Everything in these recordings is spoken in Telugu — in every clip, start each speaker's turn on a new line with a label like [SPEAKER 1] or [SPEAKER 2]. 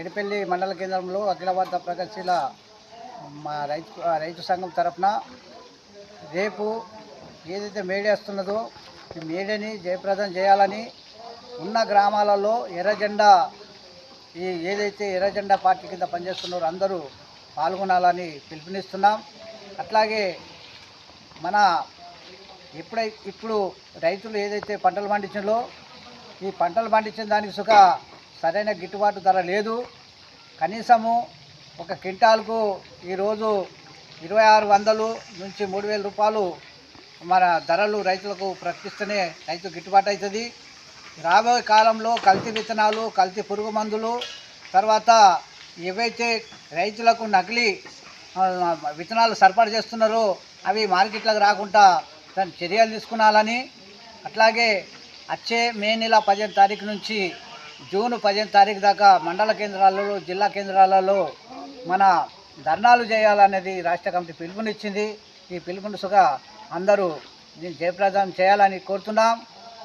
[SPEAKER 1] ఎడిపల్లి మండల కేంద్రంలో అఖిలవార్త ప్రగతిశీల మా రైతు రైతు సంఘం తరఫున రేపు ఏదైతే మేడే వస్తున్నదో ఈ మేడని జయప్రదం చేయాలని ఉన్న గ్రామాలలో ఎర్రజెండా ఈ ఏదైతే ఎర్రజెండా పార్టీ కింద పనిచేస్తున్నారో అందరూ పాల్గొనాలని పిలుపునిస్తున్నాం. అట్లాగే మన ఎప్పుడై ఇప్పుడు రైతులు ఏదైతే పంటలు పండించారో ఈ పంటలు పండించిన దానికి సుఖ సరైన గిట్టుబాటు ధర లేదు. కనీసము ఒక క్వింటాల్కు ఈరోజు ఇరవై ఆరు వందలు నుంచి మూడు వేల రూపాయలు మన ధరలు రైతులకు ప్రకటిస్తేనే రైతు గిట్టుబాటు అవుతుంది. రాబోయే కాలంలో కల్తీ విత్తనాలు కల్తీ పురుగు మందులు తర్వాత ఏవైతే రైతులకు నకిలీ విత్తనాలు సరఫరా చేస్తున్నారో అవి మార్కెట్లకు రాకుండా దాని చర్యలు తీసుకున్నాలని అట్లాగే వచ్చే మే నెల పదిహేను తారీఖు నుంచి జూన్ పదిహేను తారీఖు దాకా మండల కేంద్రాలలో జిల్లా కేంద్రాలలో మన ధర్నాలు చేయాలనేది రాష్ట్ర కమిటీ పిలుపునిచ్చింది. ఈ పిలుపుని సుఖ అందరూ దీన్ని జయప్రదం చేయాలని కోరుతున్నాం.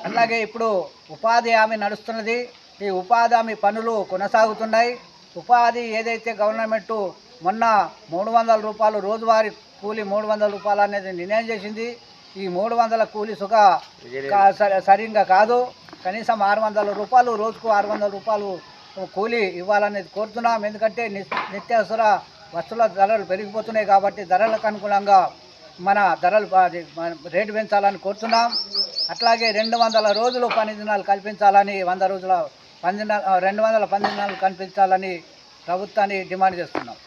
[SPEAKER 1] అలాగే ఇప్పుడు ఉపాధి హామీ నడుస్తున్నది. ఈ ఉపాధి హామీ పనులు కొనసాగుతున్నాయి. ఉపాధి ఏదైతే గవర్నమెంట్ మొన్న మూడు వందల రూపాయలు రోజువారీ కూలి మూడు వందల రూపాయలు అనేది నిర్ణయం చేసింది. ఈ మూడు వందల కూలి సుఖ సరిగ్గా కాదు. కనీసం ఆరు వందల రూపాయలు రోజుకు ఆరు వందల రూపాయలు కూలి ఇవ్వాలనేది కోరుతున్నాం. ఎందుకంటే నిత్యావసర వస్తువుల ధరలు పెరిగిపోతున్నాయి కాబట్టి ధరలకు అనుగుణంగా మన ధరలు రేటు పెంచాలని కోరుతున్నాం. అట్లాగే రెండు వందల రోజులు పని దినాలు కల్పించాలని వంద రోజుల పని రెండు వందల పని దినాలు కల్పించాలని ప్రభుత్వాన్ని డిమాండ్ చేస్తున్నాం.